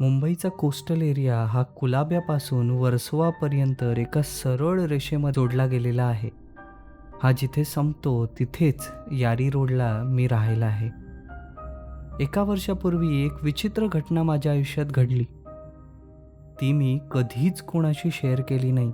मुंबईचा coastal area हा कुलाब्यापासून वर्सोवापर्यंत एका सरळ रेषेमध्ये जोडला गेलेला आहे. हा जिथे संपतो तिथेच यारी रोडला मी राहायला आहे. एका वर्षापूर्वी एक विचित्र घटना माझ्या आयुष्यात घडली. ती मी कधीच कोणाशी शेअर केली नाही.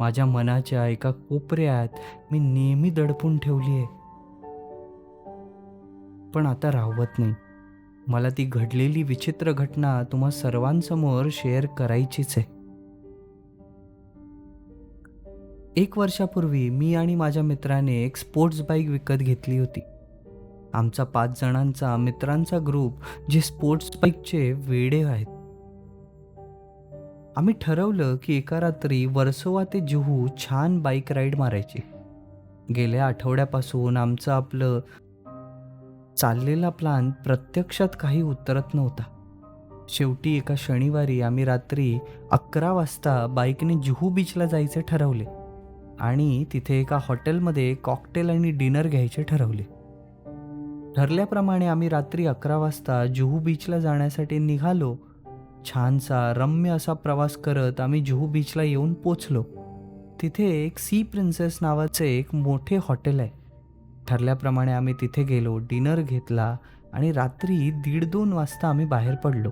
माझ्या मनाच्या एका कोपऱ्यात मी नेहमी दडपून ठेवली आहे. पण आता राहवत नाही. मला ती घडलेली विचित्र घटना तुम्हा सर्वांसमोर शेअर करायचीच आहे. एक वर्षापूर्वी मी आणि माझ्या मित्राने एक स्पोर्ट्स बाईक विकत घेतली होती. आमचा पाच जणांचा मित्रांचा ग्रुप जे स्पोर्ट्स बाईकचे वेडे आहेत. आम्ही ठरवलं की एका रात्री वर्सोवा ते जुहू छान बाईक राईड मारायची. गेल्या आठवड्यापासून आमचं आपलं चाललेला प्लान प्रत्यक्षात काही उतरत नव्हता. शेवटी एका शनिवारी आम्ही रात्री अकरा वाजता बाईकने जुहू बीचला जायचे ठरवले आणि तिथे एका हॉटेलमध्ये कॉकटेल आणि डिनर घ्यायचे ठरवले. ठरल्याप्रमाणे आम्ही रात्री अकरा वाजता जुहू बीचला जाण्यासाठी निघालो. छानसा रम्य असा प्रवास करत आम्ही जुहू बीचला येऊन पोचलो. तिथे एक सी प्रिन्सेस नावाचे एक मोठे हॉटेल आहे. ठरल्याप्रमाणे आम्ही तिथे गेलो डिनर घेतला आणि रात्री दीड दोन वाजता आम्ही बाहेर पडलो.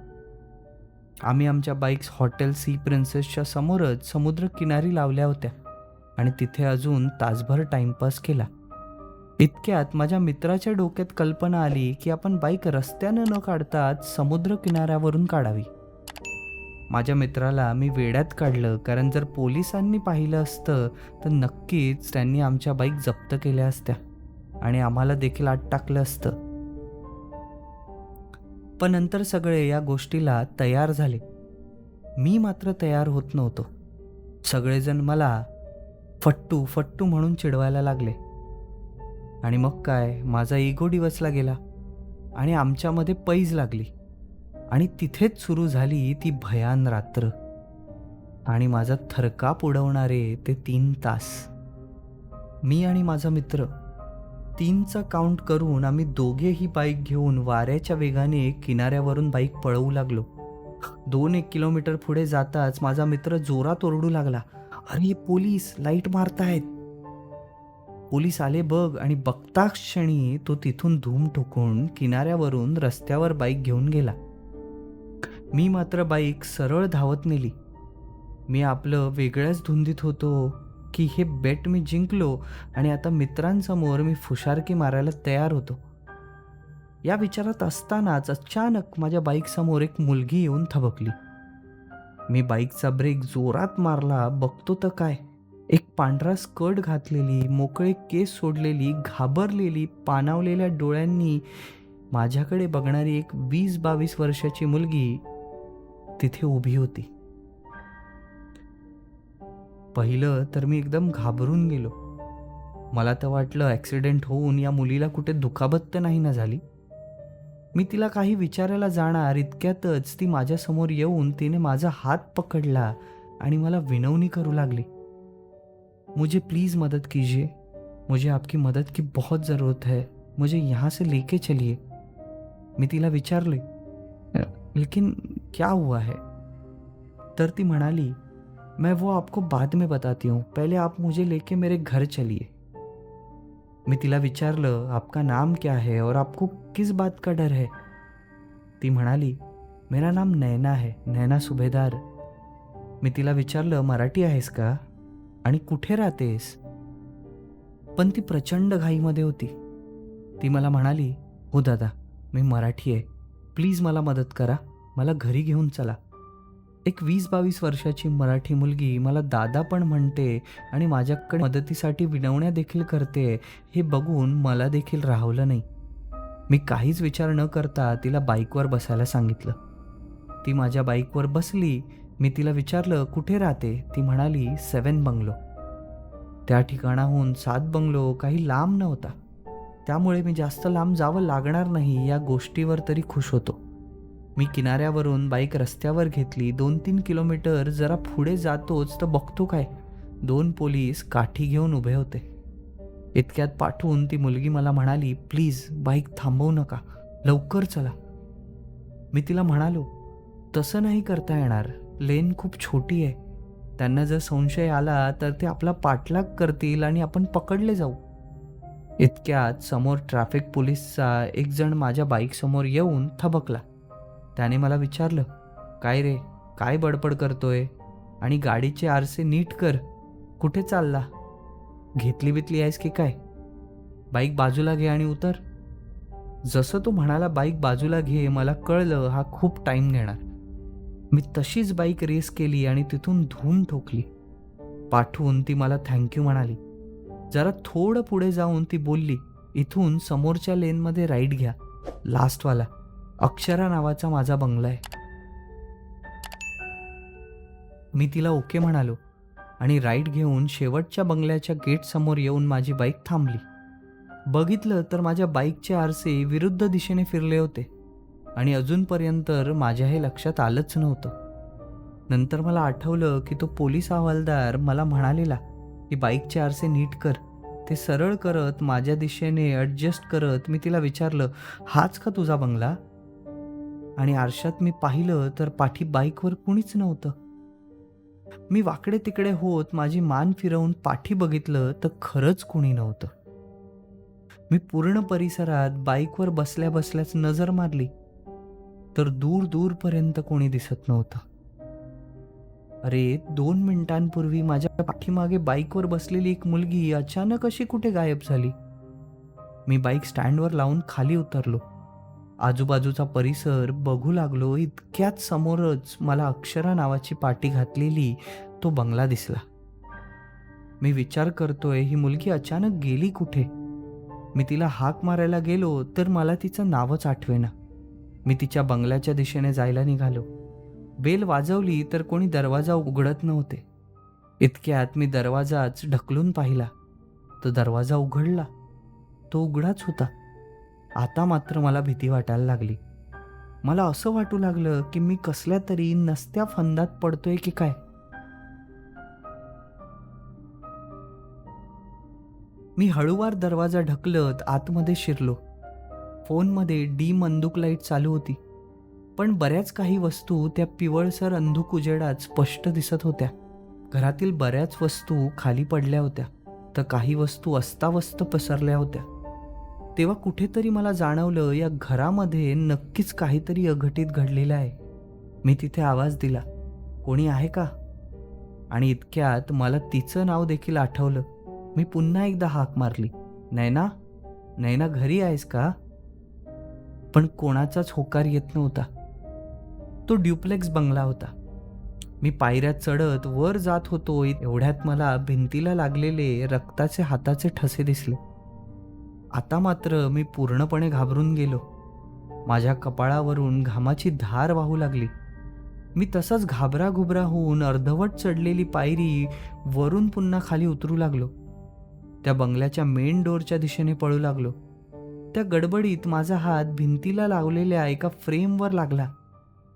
आम्ही आमच्या बाईक्स हॉटेल सी प्रिन्सेसच्या समोरच समुद्रकिनारी लावल्या होत्या आणि तिथे अजून तासभर टाइमपास केला. इतक्यात माझ्या मित्राच्या डोक्यात कल्पना आली की आपण बाईक रस्त्यानं न काढताच समुद्र किनाऱ्यावरून काढावी. माझ्या मित्राला मी वेड्यात काढलं कारण जर पोलिसांनी पाहिलं असतं तर नक्कीच त्यांनी आमच्या बाईक जप्त केल्या असत्या. आणि आम्हाला देखील आत टाकलं असतं. पण नंतर सगळे या गोष्टीला तयार झाले. मी मात्र तयार होत नव्हतो. सगळेजण मला फट्टू फट्टू म्हणून चिडवायला लागले. आणि मग काय माझा इगो डिवसला गेला. आणि आमच्यामध्ये पैज लागली. आणि तिथेच सुरू झाली ती भयान रात्र. आणि माझा थरकाप उडवणारे ते तीन तास. मी आणि माझा मित्र तीनचा काउंट करून आम्ही दोघेही बाईक घेऊन वाऱ्याच्या वेगाने किनाऱ्यावरून बाईक पळवू लागलो. दोन एक किलोमीटर पुढे जाताच माझा मित्र जोरात ओरडू लागला अरे पोलीस लाइट मारतायत. पोलीस आले बघ आणि बघता क्षणी तो तिथून धूम ठोकून किनाऱ्यावरून रस्त्यावर बाईक घेऊन गेला. मी मात्र बाईक सरळ धावत नेली. मी आपलं वेगळ्याच धुंदीत होतो. की हे बेट मी जिंकलो आणि आता मित्रांसमोर मी फुशारकी मारायला तयार होतो. या विचारात असतानाच अचानक माझ्या बाईकसमोर एक मुलगी येऊन थबकली. मी बाईकचा ब्रेक जोरात मारला बघतो तर काय? एक पांढरा स्कर्ट घातलेली मोकळे केस सोडलेली घाबरलेली पानावलेल्या डोळ्यांनी माझ्याकडे बघणारी एक वीस बावीस वर्षाची मुलगी तिथे उभी होती. पहिलं तर मी एकदम घाबरून गेलो. मला तर वाटलं ॲक्सिडेंट होऊन या मुलीला कुठे दुखापत तर नाही ना झाली. मी तिला काही विचारायला जाणार इतक्यातच ती माझ्यासमोर येऊन तिने माझा हात पकडला आणि मला विनवणी करू लागली. मुझे प्लीज़ मदद कीजिए. मुझे आपकी मदद की बहुत ज़रूरत है. मुझे यहाँ से लेके चलिए. मी तिला विचारले लेकिन क्या हुआ है? तर ती म्हणाली मैं वो आपको बाद में बताती हूँ। पहले आप मुझे लेके मेरे घर चलिए। मी तिला विचारलं आपका नाम क्या है और आपको किस बात का डर है? ती म्हणाली मेरा नाम नैना है नैना सुभेदार। मी तिला विचारलं मराठी आहेस का? आणि कुठे राहतेस? पण ती प्रचंड घाईमध्ये होती. ती मला म्हणाली हो दादा मी मराठी आहे. प्लीज मला मदत करा. मला घरी घेऊन चला. एक वीस बावीस वर्षाची मराठी मुलगी मला दादा पण म्हणते आणि माझ्याकडे मदतीसाठी विनवण्या देखील करते हे बघून मला देखील राहवलं नाही. मी काहीच विचार न करता तिला बाईकवर बसायला सांगितलं. ती माझ्या बाईकवर बसली मी तिला विचारलं कुठे राहते? ती म्हणाली सेवन बंगलो. त्या ठिकाणाहून सात बंगलो काही लांब नव्हता. त्यामुळे मी जास्त लांब जावं लागणार नाही या गोष्टीवर तरी खुश होतो. मी किनाऱ्यावरून बाईक रस्त्यावर घेतली. दोन तीन किलोमीटर जरा पुढे जातोच तर बघतो काय? दोन पोलीस काठी घेऊन उभे होते. इतक्यात पाठवून ती मुलगी मला म्हणाली प्लीज बाईक थांबवू नका. लवकर चला. मी तिला म्हणालो तसं नाही करता येणार. लेन खूप छोटी आहे. त्यांना जर संशय आला तर ते आपला पाठलाग करतील आणि आपण पकडले जाऊ. इतक्यात समोर ट्रॅफिक पोलीसचा एक जण माझ्या बाईकसमोर येऊन थबकला. त्याने मला विचारलं काय रे काय बडबड करतोय? आणि गाडीचे आरसे नीट कर. कुठे चालला? घेतली बितली आहेस की काय? बाईक बाजूला घे आणि उतर. जसं तो म्हणाला बाईक बाजूला घे मला कळलं हा खूप टाईम घेणार. मी तशीच बाईक रेस केली आणि तिथून धूम ठोकली. पाठवून ती मला थँक्यू म्हणाली. जरा थोडं पुढे जाऊन ती बोलली इथून समोरच्या लेनमध्ये राईट घ्या लास्टवाला अक्षरा नावाचा माझा बंगला आहे. मी तिला ओके म्हणालो आणि राईट घेऊन शेवटच्या बंगल्याच्या गेटसमोर येऊन माझी बाईक थांबली. बघितलं तर माझ्या बाईकचे आरसे विरुद्ध दिशेने फिरले होते आणि अजूनपर्यंत माझ्या हे लक्षात आलंच नव्हतं. नंतर मला आठवलं की तो पोलीस हवालदार मला म्हणालेला की बाईकचे आरसे नीट कर. ते सरळ करत माझ्या दिशेने ॲडजस्ट करत मी तिला विचारलं हाच का तुझा बंगला? आणि आरशात मी पाहिलं तर पाठी बाईकवर कुणीच नव्हतं. मी वाकडे तिकडे होत माझी मान फिरवून पाठी बघितलं तर खरंच कुणी नव्हतं. मी पूर्ण परिसरात बाईकवर बसल्या बसल्याच नजर मारली तर दूर दूरपर्यंत कोणी दिसत नव्हतं. अरे दोन मिनिटांपूर्वी माझ्या पाठीमागे बाईकवर बसलेली एक मुलगी अचानक अशी कुठे गायब झाली. मी बाईक स्टँडवर लावून खाली उतरलो. आजूबाजूचा परिसर बघू लागलो इतक्यात समोरच मला अक्षरा नावाची पाटी घातलेली तो बंगला दिसला. मी विचार करतोय ही मुलगी अचानक गेली कुठे? मी तिला हाक मारायला गेलो तर मला तिचं नावच आठवेना. मी तिच्या बंगल्याच्या दिशेने जायला निघालो. बेल वाजवली तर कोणी दरवाजा उघडत नव्हते. इतक्यात मी दरवाजाच ढकलून पाहिला. तो दरवाजा उघडला. तो उघडाच होता. आता मात्र मला भीती वाटायला लागली. मला असं वाटू लागलं की मी कसल्या तरी नसत्या फंदात पडतोय की काय? मी हळूवार दरवाजा ढकलत आतमध्ये शिरलो. फोनमध्ये डी मंदूक लाइट चालू होती. पण बऱ्याच काही वस्तू त्या पिवळसर अंधुक उजेडात स्पष्ट दिसत होत्या. घरातील बऱ्याच वस्तू खाली पडल्या होत्या. तर काही वस्तू अस्तावस्त पसरल्या होत्या. तेव्हा कुठेतरी मला जाणवलं या घरामध्ये नक्कीच काहीतरी अघटित घडलेलं आहे. मी तिथे आवाज दिला कोणी आहे का? आणि इतक्यात मला तिचं नाव देखील आठवलं. मी पुन्हा एकदा हाक मारली नैना नैना घरी आहेस का? पण कोणाचाच होकार येत नव्हता. तो ड्युप्लेक्स बंगला होता. मी पायऱ्या चढत वर जात होतो एवढ्यात मला भिंतीला लागलेले रक्ताचे हाताचे ठसे दिसले. आता मात्र मी पूर्णपणे घाबरून गेलो. माझ्या कपाळावरून घामाची धार वाहू लागली. मी तसंच घाबराघुबरा होऊन अर्धवट चढलेली पायरी वरून पुन्हा खाली उतरू लागलो. त्या बंगल्याच्या मेन डोरच्या दिशेने पळू लागलो. त्या गडबडीत माझा हात भिंतीला लावलेल्या एका फ्रेमवर लागला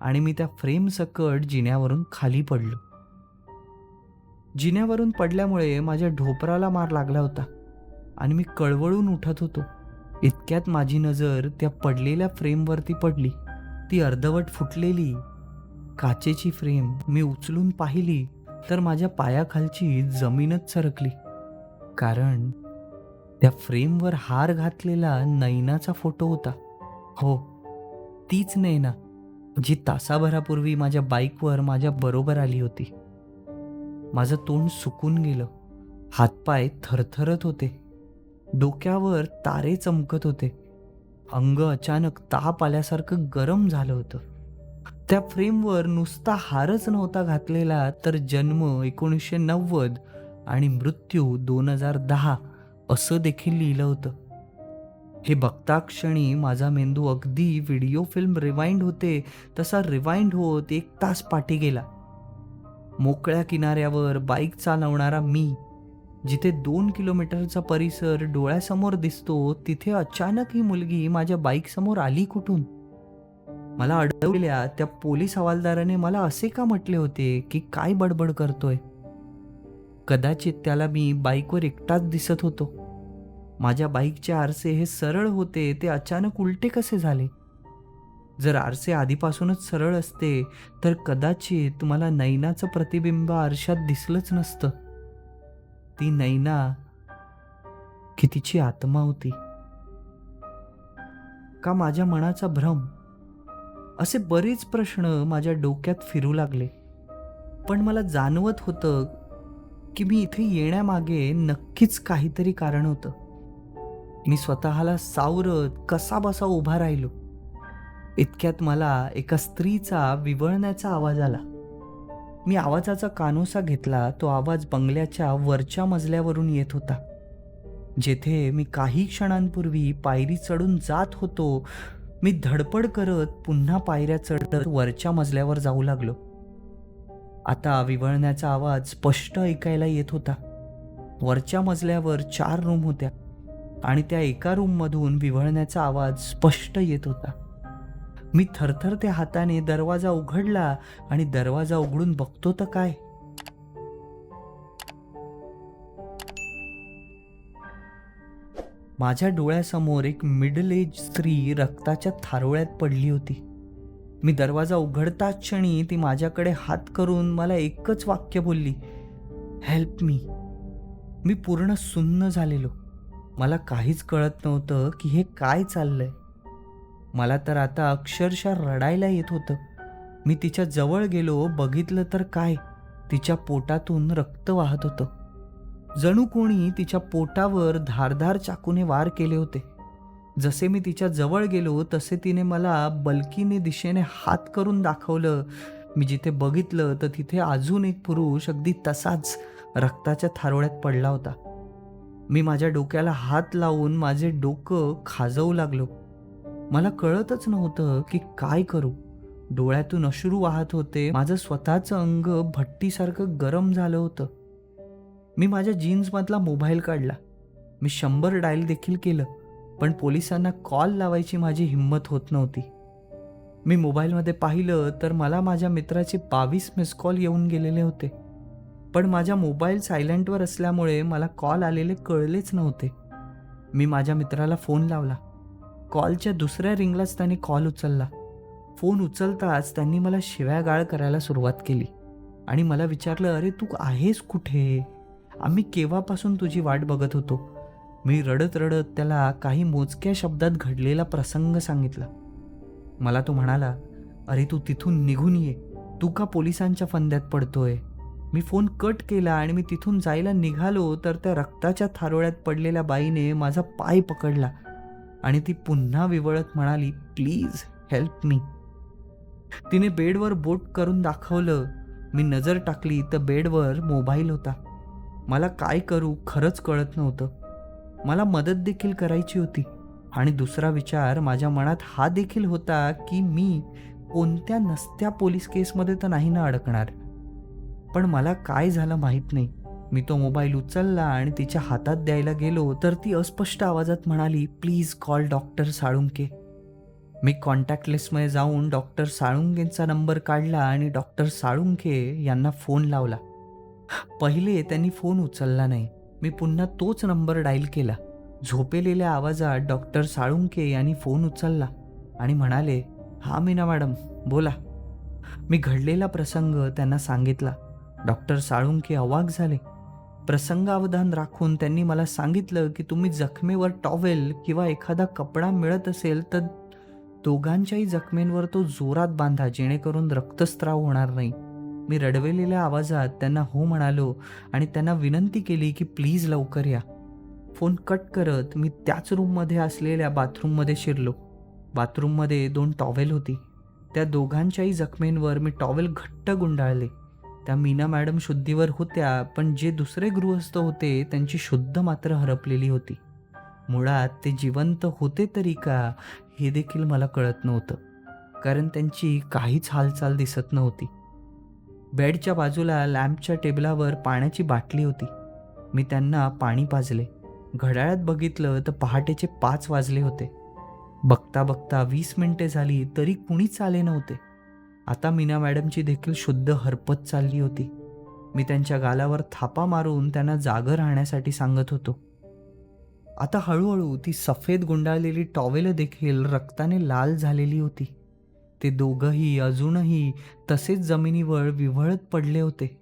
आणि मी त्या फ्रेम सकट जिन्यावरून खाली पडलो. जिन्यावरून पडल्यामुळे माझ्या ढोपराला मार लागला होता. आणि मी कळवळून उठत होतो. इतक्यात माझी नजर त्या पडलेल्या फ्रेमवरती पडली. ती अर्धवट फुटलेली काचेची फ्रेम मी उचलून पाहिली तर माझ्या पायाखालची जमीनच सरकली. कारण त्या फ्रेमवर हार घातलेला नैनाचा फोटो होता. हो तीच नैना जी तासाभरापूर्वी माझ्या बाईकवर माझ्या बरोबर आली होती. माझं तोंड सुकून गेलं. हातपाय थरथरत होते. डोक्यावर तारे चमकत होते. अंग अचानक ताप आल्यासारखं गरम झालं होतं. त्या फ्रेमवर नुसता हारच नव्हता घातलेला तर जन्म एकोणीसशे नव्वद आणि मृत्यू दोन हजार दहा असं देखील लिहिलं होतं. हे बघता क्षणी माझा मेंदू अगदी व्हिडिओ फिल्म रिवाइंड होते तसा रिवाइंड होत एक तास पाठी गेला. मोकळ्या किनाऱ्यावर बाईक चालवणारा मी जिथे दोन किलोमीटरचा परिसर डोळ्यासमोर दिसतो तिथे अचानक ही मुलगी माझ्या बाईकसमोर आली कुठून? मला अडवलेल्या त्या पोलीस हवालदाराने मला असे का म्हटले होते की काय बडबड करतोय? कदाचित त्याला मी बाईकवर एकटाच दिसत होतो. माझ्या बाईकचे आरसे हे सरळ होते ते अचानक उलटे कसे झाले? जर आरसे आधीपासूनच सरळ असते तर कदाचित मला नैनाचं प्रतिबिंब आरशात दिसलंच नसतं. ती नैना की तिची आत्मा होती. का माझ्या मनाचा भ्रम? असे बरेच प्रश्न माझ्या डोक्यात फिरू लागले. पण मला जाणवत होतं की मी इथे येण्यामागे नक्कीच काहीतरी कारण होतं. मी स्वतःला सावरत कसा बसा उभा राहिलो. इतक्यात मला एका स्त्रीचा विवळण्याचा आवाज आला. मी आवाजाचा कानोसा घेतला तो आवाज बंगल्याच्या वरच्या मजल्यावरून येत होता. जेथे मी काही क्षणांपूर्वी पायरी चढून जात होतो मी धडपड करत पुन्हा पायऱ्या चढत वरच्या मजल्यावर जाऊ लागलो. आता विवळण्याचा आवाज स्पष्ट ऐकायला येत होता. वरच्या मजल्यावर चार रूम होत्या आणि त्या एका रूममधून विवळण्याचा आवाज स्पष्ट येत होता. मी थरथरत्या हाताने दरवाजा उघडला आणि दरवाजा उघडून बघतो तर काय? माझ्या डोळ्यासमोर एक मिडल एज स्त्री रक्ताच्या थारोळ्यात पडली होती. मी दरवाजा उघडताच क्षणी ती माझ्याकडे हात करून मला एकच वाक्य बोलली हेल्प मी मी पूर्ण सुन्न झालेलो. मला काहीच कळत नव्हतं की हे काय चाललंय. मला तर आता अक्षरशः रडायला येत होतं. मी तिच्या जवळ गेलो बघितलं तर काय? तिच्या पोटातून रक्त वाहत होतं. जणू कोणी तिच्या पोटावर धारधार चाकूने वार केले होते. जसे मी तिच्या जवळ गेलो तसे तिने मला बलकीने दिशेने हात करून दाखवलं. मी जिथे बघितलं तर तिथे अजून एक पुरुष अगदी तसाच रक्ताच्या थारोळ्यात पडला होता. मी माझ्या डोक्याला हात लावून माझे डोकं खाजवू लागलो. मला कळतच नव्हतं की काय करू. डोळ्यातून अश्रू वाहत होते. माझं स्वतःचं अंग भट्टीसारखं गरम झालं होतं. मी माझ्या जीन्समधला मोबाईल काढला. मी शंभर डायल देखील केलं पण पोलिसांना कॉल लावायची माझी हिंमत होत नव्हती. मी मोबाईलमध्ये पाहिलं तर मला माझ्या मित्राचे बावीस मिस कॉल येऊन गेलेले होते. पण माझ्या मोबाईल सायलेंटवर असल्यामुळे मला कॉल आलेले कळलेच नव्हते. मी माझ्या मित्राला फोन लावला. कॉलच्या दुसऱ्या रिंगलाच त्याने कॉल उचलला. फोन उचलताच त्यांनी मला शिव्यागाळ करायला सुरुवात केली आणि मला विचारलं अरे तू आहेस कुठे? आम्ही केव्हापासून तुझी वाट बघत होतो? मी रडत रडत त्याला काही मोजक्या शब्दात घडलेला प्रसंग सांगितला. मला तो म्हणाला अरे तू तिथून निघून ये. तू का पोलिसांच्या फंद्यात पडतोय? मी फोन कट केला आणि मी तिथून जायला निघालो तर त्या रक्ताच्या थारोळ्यात पडलेल्या बाईने माझा पाय पकडला. आणि ती पुन्हा विवळत म्हणाली प्लीज हेल्प मी तिने बेडवर बोट करून दाखवलं. मी नजर टाकली तर बेडवर मोबाईल होता. मला काय करू खरंच कळत नव्हतं. मला मदत देखील करायची होती. आणि दुसरा विचार माझ्या मनात हा देखील होता की मी कोणत्या नसत्या पोलीस केसमध्ये तर नाही ना अडकणार. पण मला काय झालं माहीत नाही. मी तो मोबाईल उचलला आणि तिच्या हातात द्यायला गेलो तर ती अस्पष्ट आवाजात म्हणाली प्लीज कॉल डॉक्टर साळुंके. मी कॉन्टॅक्टलेसमध्ये जाऊन डॉक्टर साळुंकेंचा नंबर काढला आणि डॉक्टर साळुंके यांना फोन लावला. पहिले त्यांनी फोन उचलला नाही मी पुन्हा तोच नंबर डायल केला. झोपेलेल्या आवाजात डॉक्टर साळुंके यांनी फोन उचलला आणि म्हणाले हा मीना मॅडम बोला. मी घडलेला प्रसंग त्यांना सांगितला. डॉक्टर साळुंके अवाक झाले. प्रसंगावधान राखून त्यांनी मला सांगितलं की तुम्ही जखमेवर टॉवेल किंवा एखादा कपडा मिळत असेल तर दोघांच्याही जखमेंवर तो जोरात बांधा जेणेकरून रक्तस्त्राव होणार नाही. मी रडवेलेल्या आवाजात त्यांना हो म्हणालो आणि त्यांना विनंती केली की प्लीज लवकर या. फोन कट करत मी त्याच रूममध्ये असलेल्या बाथरूममध्ये शिरलो. बाथरूममध्ये दोन टॉवेल होती. त्या दोघांच्याही जखमेंवर मी टॉवेल घट्ट गुंडाळले. त्या मीना मॅडम शुद्धीवर होत्या पण जे दुसरे गृहस्थ होते त्यांची शुद्ध मात्र हरपलेली होती. मुळात ते जिवंत होते तरी का हे देखील मला कळत नव्हतं. कारण त्यांची काहीच हालचाल दिसत नव्हती. बेडच्या बाजूला लॅम्पच्या टेबलावर पाण्याची बाटली होती. मी त्यांना पाणी पाजले. घड्याळात बघितलं तर पहाटेचे पाच वाजले होते. बघता बघता वीस मिनिटे झाली तरी कुणीच आले नव्हते. आता मीना मॅडमची देखील शुद्ध हरपत चालली होती. मी त्यांच्या गालावर थापा मारून त्यांना जागं राहण्यासाठी सांगत होतो. आता हळूहळू ती सफेद गुंडाळलेली टॉवेल देखील रक्ताने लाल झालेली होती. ते दोघंही अजूनही तसेच जमिनीवर विव्हळत पडले होते.